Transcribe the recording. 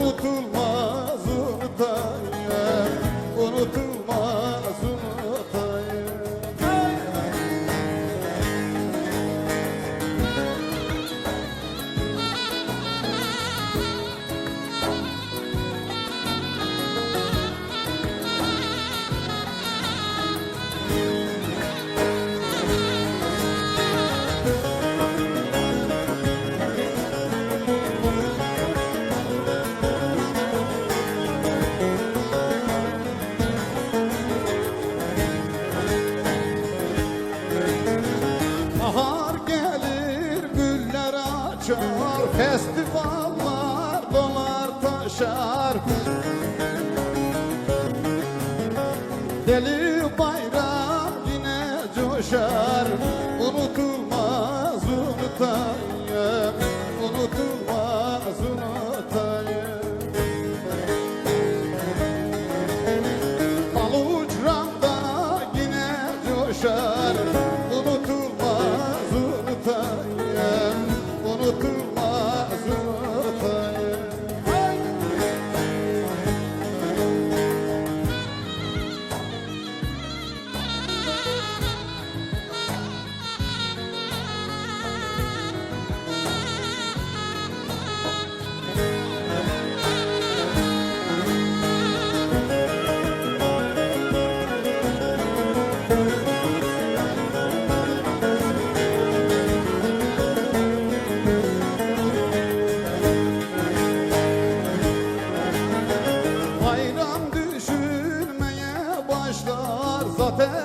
Unutulmaz coşar Festivaller dolar taşar. Deli bayram yine coşar. Unutulmaz unutayım Unutulmaz unutayım Balucram'da yine coşar. Father.